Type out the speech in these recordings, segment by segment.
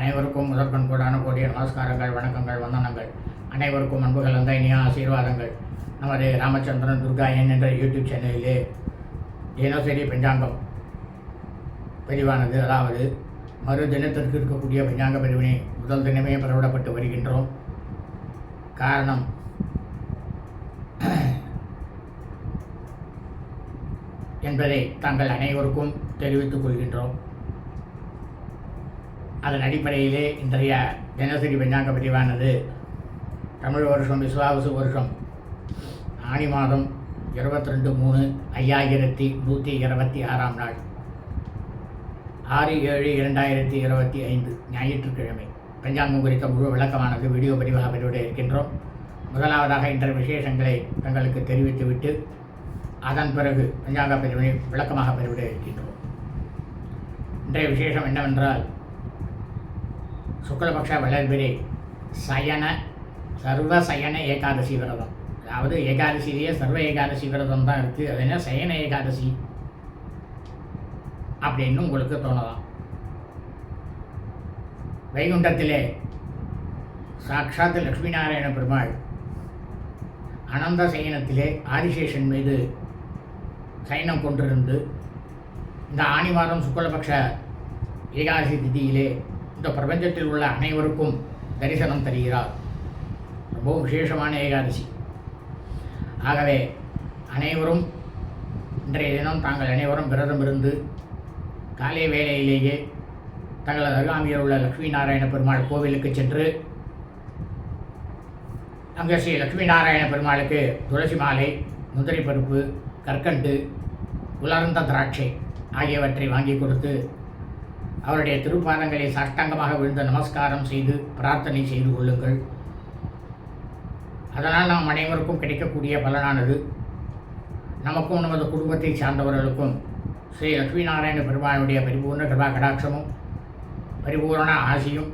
அனைவருக்கும் முதற்கண் கூடான கூடிய நமஸ்காரங்கள் வணக்கங்கள் வந்தனங்கள். அனைவருக்கும் அன்புகள் வந்த இனிய ஆசீர்வாதங்கள். நமது ராமச்சந்திரன் துர்கா என் என்ற யூடியூப் சேனலிலே தினசரி பஞ்சாங்கம் பதிவானது அதாவது மறு தினத்திற்கு இருக்கக்கூடிய பஞ்சாங்க பதிவினை முதல் தினமே பரவிடப்பட்டு வருகின்றோம். காரணம் என்பதை தாங்கள் அனைவருக்கும் தெரிவித்துக் கொள்கின்றோம். அதன் அடிப்படையிலே இன்றைய தினசரி பஞ்சாங்க பதிவானது தமிழ் வருஷம் விஸ்வாவசு வருஷம். ஆனி மாதம் இருபத்தி ரெண்டு மூணு ஐயாயிரத்தி நூற்றி இருபத்தி ஆறாம் நாள். ஆறு ஏழு இரண்டாயிரத்தி இருபத்தி ஐந்து ஞாயிற்றுக்கிழமை. பஞ்சாங்கம் குறித்த முழு விளக்கமானது வீடியோ பதிவாக பதிவிட இருக்கின்றோம். முதலாவதாக இன்றைய விசேஷங்களை தங்களுக்கு தெரிவித்துவிட்டு அதன் பிறகு பஞ்சாங்க பிரிவினை விளக்கமாக பெறுவிட இருக்கின்றோம். இன்றைய விசேஷம் என்னவென்றால் சுக்லபக்ஷ வளர்பிரை சயன சர்வ சயன ஏகாதசி விரதம். அதாவது ஏகாதசியிலேயே சர்வ ஏகாதசி விரதம் தான் இருக்குது அது என்ன? சயன ஏகாதசி அப்படின்னு உங்களுக்கு தோணலாம். வைகுண்டத்திலே சாட்சாத் லக்ஷ்மி நாராயண பெருமாள் அனந்த சயனத்திலே ஆதிசேஷன் மீது சயனம் கொண்டிருந்து இந்த ஆணி மாதம் சுக்லபக்ஷ ஏகாதசி திதியிலே இந்த பிரபஞ்சத்தில் உள்ள அனைவருக்கும் தரிசனம் தருகிறார். ரொம்பவும் விசேஷமான ஏகாதசி. ஆகவே அனைவரும் இன்றைய தினம் தாங்கள் அனைவரும் விரதம் இருந்து காலை வேளையிலேயே தங்களது அருகாமையில் உள்ள லக்ஷ்மி நாராயண பெருமாள் கோவிலுக்கு சென்று அங்கே ஸ்ரீ லக்ஷ்மி நாராயண பெருமாளுக்கு துளசி மாலை முந்திரி பருப்பு கற்கண்டு உலர்ந்த திராட்சை ஆகியவற்றை வாங்கி கொடுத்து அவருடைய திருப்பாதங்களை சாஷ்டாங்கமாக விழுந்து நமஸ்காரம் செய்து பிரார்த்தனை செய்து கொள்ளுங்கள். அதனால் நாம் அனைவருக்கும் கிடைக்கக்கூடிய பலனானது நமக்கும் நமது குடும்பத்தை சார்ந்தவர்களுக்கும் ஸ்ரீ லக்ஷ்மி நாராயண பெருமானுடைய பரிபூர்ண கிருபா கடாட்சமும் பரிபூரண ஆசியும்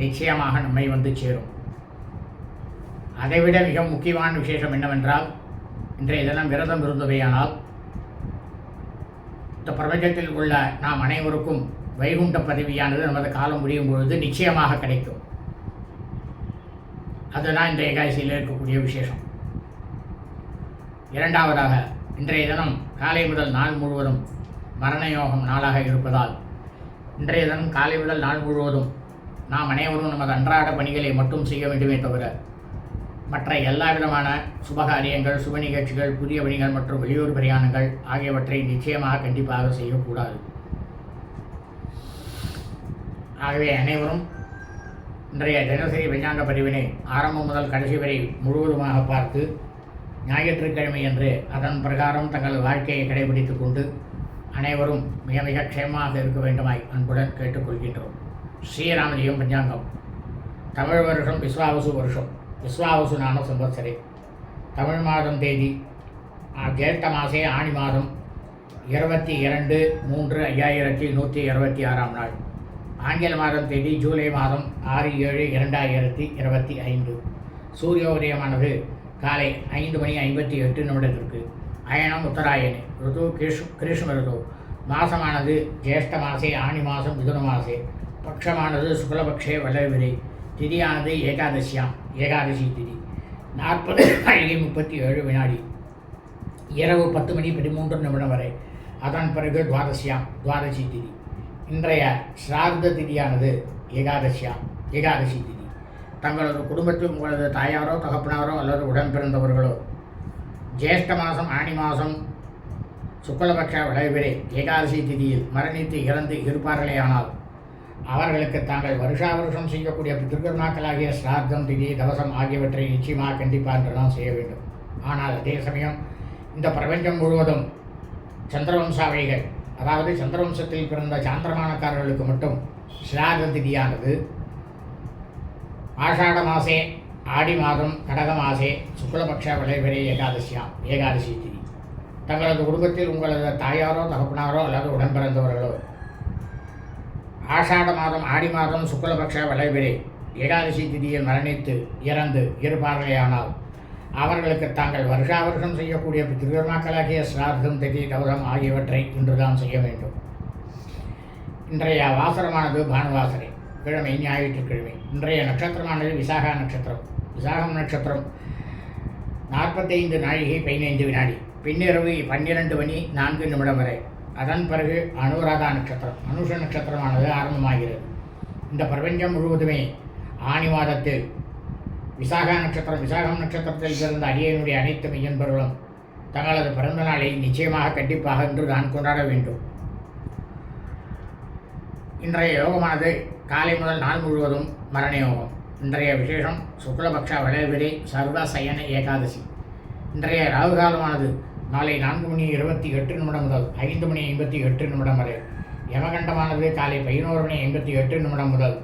நிச்சயமாக நம்மை வந்து சேரும். அதைவிட மிக முக்கியமான விசேஷம் என்னவென்றால் இன்றைய தினம் விரதம் இருந்தவையானால் இந்த பிரபஞ்சத்தில் உள்ள நாம் அனைவருக்கும் வைகுண்ட பதவியானது நமது காலம் முடியும் பொழுது நிச்சயமாக கிடைக்கும். அதுதான் இந்த ஏகாதசியில் இருக்கக்கூடிய விசேஷம். இரண்டாவதாக இன்றைய தினம் காலை முதல் நாள் முழுவதும் மரணயோகம் நாளாக இருப்பதால் இன்றைய தினம் காலை முதல் நாள் முழுவதும் நாம் அனைவரும் நமது அன்றாட பணிகளை மட்டும் செய்ய வேண்டுமே தவிர மற்ற எல்லா விதமான சுபகாரியங்கள் சுப நிகழ்ச்சிகள் புதிய பணிகள் மற்றும் வெளியூர் பிரயாணங்கள் ஆகியவற்றை நிச்சயமாக கண்டிப்பாக செய்யக்கூடாது. ஆகவே அனைவரும் இன்றைய தினசரி விஞ்ஞான பதிவினை ஆரம்பம் முதல் கடைசி வரை முழுவதுமாக பார்த்து ஞாயிற்றுக்கிழமை என்று அதன் பிரகாரம் தங்கள் வாழ்க்கையை கடைபிடித்துக் கொண்டு அனைவரும் மிக மிக க்ஷேமமாக இருக்க வேண்டுமாய் அன்புடன் கேட்டுக்கொள்கின்றோம். ஸ்ரீராமஜெயம் பஞ்சாங்கம். தமிழ் வருஷம் விஸ்வாவசு வருஷம். விஸ்வாவசு நாம சம்பத்சரே தமிழ் மாதம் தேதி ஜேஷ்ட மாசே ஆணி மாதம் இருபத்தி இரண்டு மூன்று ஐயாயிரத்தி நூற்றி இருபத்தி ஆறாம் நாள். ஆங்கில மாதம் தேதி ஜூலை மாதம் ஆறு ஏழு இரண்டாயிரத்தி இருபத்தி ஐந்து. சூரிய உதயமானது காலை ஐந்து மணி ஐம்பத்தி எட்டு நிமிடத்திற்கு. அயனம் உத்தராயணி ருது கிருஷ் கிருஷ்ண ருது. மாசமானது ஜேஷ்ட மாசே ஆணி மாதம் மிதுன மாசே. பட்சமானது சுக்லபக்ஷே வளர்விரை திதியானது ஏகாதசியாம். ஏகாதசி திதி. நாற்பது மணி முப்பத்தி ஏழு வினாடி. இரவு பத்து மணி பதிமூன்று நிமிடம் வரை. அதன் பிறகு துவாதசியாம் துவாதசி திதி. இன்றைய சிரார்த்த திதியானது ஏகாதசியாம் ஏகாதசி திதி. தங்களது குடும்பத்தில் உங்களது தாயாரோ தகப்பனாரோ அல்லது உடன் பிறந்தவர்களோ ஜேஷ்ட மாதம் ஆணி மாதம் சுக்லபக்ஷ விளைவிலே ஏகாதசி திதியில் மரணித்து இறந்து இருப்பார்களேயானால் அவர்களுக்கு தாங்கள் வருஷா வருஷம் செய்யக்கூடிய பித்திருக்கர்மாக்களாகிய சிரார்த்தம் திதி தவசம் ஆகியவற்றை நிச்சயமாக கண்டிப்பாக என்றுதான் செய்ய வேண்டும். ஆனால் அதே சமயம் இந்த பிரபஞ்சம் முழுவதும் சந்திரவம்சாவைகள் அதாவது சந்திரவம்சத்தில் பிறந்த சாந்திரமானக்காரர்களுக்கு மட்டும் சிராத திதியானது ஆஷாட மாசே ஆடி மாதம் கடக மாசே சுக்லபக்ஷ விளைவரே ஏகாதசியாம் ஏகாதசி திதி. தங்களது குடும்பத்தில் உங்களது தாயாரோ தகப்பனாரோ அல்லது உடன்பிறந்தவர்களோ ஆஷாட மாதம் ஆடி மாதம் சுக்லபக்ஷ விளைவரே ஏகாதசி திதியில் மரணித்து இறந்து இருப்பார்களேயானால் அவர்களுக்கு தாங்கள் வருஷா வருஷம் செய்யக்கூடிய திருவிழாக்களாகிய சிரார்த்தம் திதி கௌதம் ஆகியவற்றை இன்றுதான் செய்ய வேண்டும். இன்றைய வாசரமானது பானுவாசரை கிழமை ஞாயிற்றுக்கிழமை. இன்றைய நட்சத்திரமானது விசாகா நட்சத்திரம். விசாகம் நட்சத்திரம் நாற்பத்தைந்து நாழிகை பதினைந்து வினாடி. பின்னிரவு பன்னிரண்டு மணி நான்கு நிமிடம் வரை. அதன் பிறகு அனுராதா நட்சத்திரம் அனுஷ நட்சத்திரமானது ஆரம்பமாகிறது. இந்த பிரபஞ்சம் முழுவதுமே ஆணி மாதத்தில் விசாகா நட்சத்திரம் விசாகம் நட்சத்திரத்தில் பிறந்த அடியனுடைய அனைத்து மையன்பர்களும் தங்களது பிறந்த நாளை நிச்சயமாக கண்டிப்பாக இன்று தான் கொண்டாட வேண்டும். இன்றைய யோகமானது காலை முதல் நாள் முழுவதும் மரண யோகம். இன்றைய விசேஷம் சுக்லபக்ஷ வளர்விரை சர்வ சயன ஏகாதசி. இன்றைய ராகு காலமானது மாலை நான்கு மணி இருபத்தி எட்டு நிமிடம் முதல் ஐந்து மணி ஐம்பத்தி எட்டு நிமிடம் வரை யமகண்டமானது காலை பதினோரு மணி ஐம்பத்தி எட்டு நிமிடம் முதல்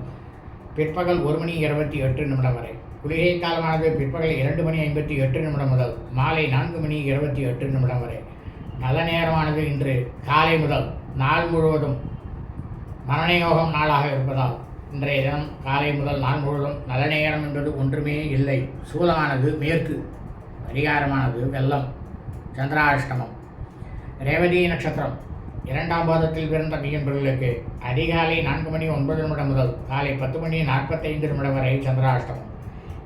பிற்பகல் ஒரு மணி இருபத்தி எட்டு நிமிடம் வரை. குளிகை காலமானது பிற்பகல் இரண்டு மணி ஐம்பத்தி எட்டு நிமிடம் முதல் மாலை நான்கு மணி இருபத்தி எட்டு நிமிடம் வரை. நல்ல நேரமானது இன்று காலை முதல் நாள் முழுவதும் மரணயோகம் நாளாக இருப்பதால் இன்றைய தினம் காலை முதல் நாள் முழுவதும் நல்ல நேரம் என்பது ஒன்றுமே இல்லை. சூலமானது மேற்கு பரிகாரமானது வெள்ளம். சந்திராஷ்டமம். ரேவதி நட்சத்திரம். இரண்டாம் பாதத்தில் பிறந்த மீன்பர்களுக்கு அதிகாலை நான்கு மணி ஒன்பது நிமிடம் முதல் காலை பத்து மணி நாற்பத்தைந்து நிமிடம் வரை சந்திராஷ்டமம்.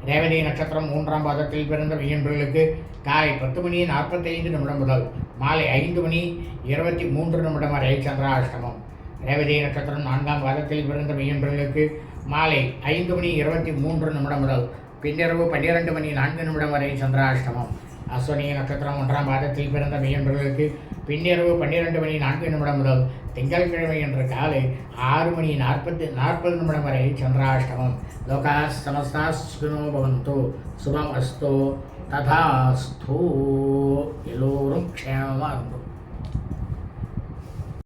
ரேவதி நட்சத்திரம் மூன்றாம் பாதத்தில் பிறந்த மீன்பர்களுக்கு காலை பத்து மணி நாற்பத்தைந்து நிமிடம் முதல் மாலை ஐந்து மணி இருபத்தி மூன்று நிமிடம் வரை சந்திராஷ்டமம். ரேவதி நட்சத்திரம் நான்காம் பாதத்தில் பிறந்த மீன்பர்களுக்கு மாலை ஐந்து மணி இருபத்தி மூன்று நிமிடம் முதல் பின்னிரவு பன்னிரண்டு மணி நான்கு நிமிடம் வரை சந்திராஷ்டமம். அஸ்வனி நட்சத்திரம் ஒன்றாம் பாதத்தில் பிறந்த மெய்யன்பர்களுக்கு பின்னிரவு பன்னிரண்டு மணி நான்கு நிமிடம் முதல் திங்கட்கிழமை என்ற காலை ஆறு மணி நாற்பத்தி நாற்பது நிமிடம் வரை சந்திராஷ்டமம். லோகா சமஸ்தா சுகினோ பவந்தோ. சுபம் அஸ்தோ. ததாஸ்தோ எல்லோரும் க்ஷேமமாக இருந்தோம்